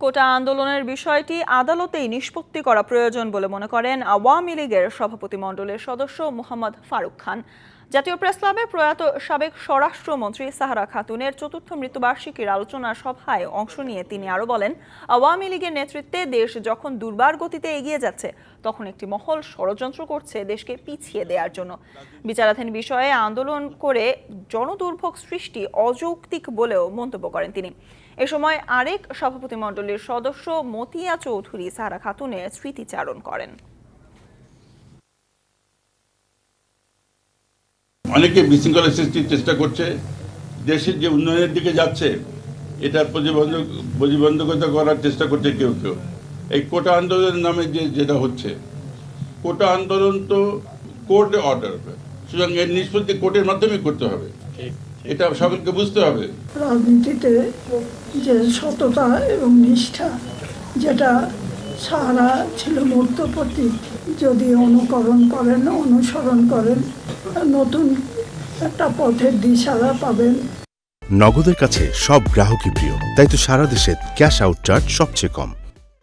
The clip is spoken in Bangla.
কোটা আন্দোলনের বিষয়টি আদালতেই নিষ্পত্তি করা প্রয়োজন বলে মনে করেন আওয়ামী লীগের সভাপতিমণ্ডলের সদস্য মোহাম্মদ ফারুক খান। জাতীয় প্রেস ক্লাবে প্রয়াত সাবেক স্বরাষ্ট্রমন্ত্রী সাহারা খাতুনের চতুর্থ মৃত্যুবার্ষিকীর আলোচনা সভায় অংশ নিয়ে তিনি আরও বলেন, আওয়ামী লীগের নেতৃত্বে দেশ যখন দুর্বার গতিতে এগিয়ে যাচ্ছে, তখন একটি মহল ষড়যন্ত্র করছে দেশকে পিছিয়ে দেওয়ার জন্য। বিচারাধীন বিষয়ে আন্দোলন করে জনদুর্ভোগ সৃষ্টি অযৌক্তিক বলেও মন্তব্য করেন তিনি। এ সময় আরেক সভাপতি মণ্ডলীর সদস্য মতিয়া চৌধুরী সাহারা খাতুনের স্মৃতিচারণ করেন। অনেকে বিশৃঙ্খলা সৃষ্টির চেষ্টা করছে দেশের যে উন্নয়নের দিকে যাচ্ছে এটার প্রতিবন্ধক প্রতিবন্ধকতা করার চেষ্টা করছে কেউ কেউ। এই কোটা আন্দোলনের নামে যে যেটা হচ্ছে কোটা আন্দোলন তো কোর্টে অর্ডার সুতরাং এর নিষ্পত্তি কোর্টের মাধ্যমে করতে হবে। এটা সকলকে বুঝতে হবে। রাজনীতিতে যে সততা এবং নিষ্ঠা যেটা সারা ছিল মূর্ত প্রতীক যদি অনুকরণ করেন, অনুসরণ করেন, নতুন একটা পথের দিশারা পাবেন। নগদের কাছে সব গ্রাহকই প্রিয়, তাই তো সারা দেশে ক্যাশ আউট চার্জ সবচেয়ে কম।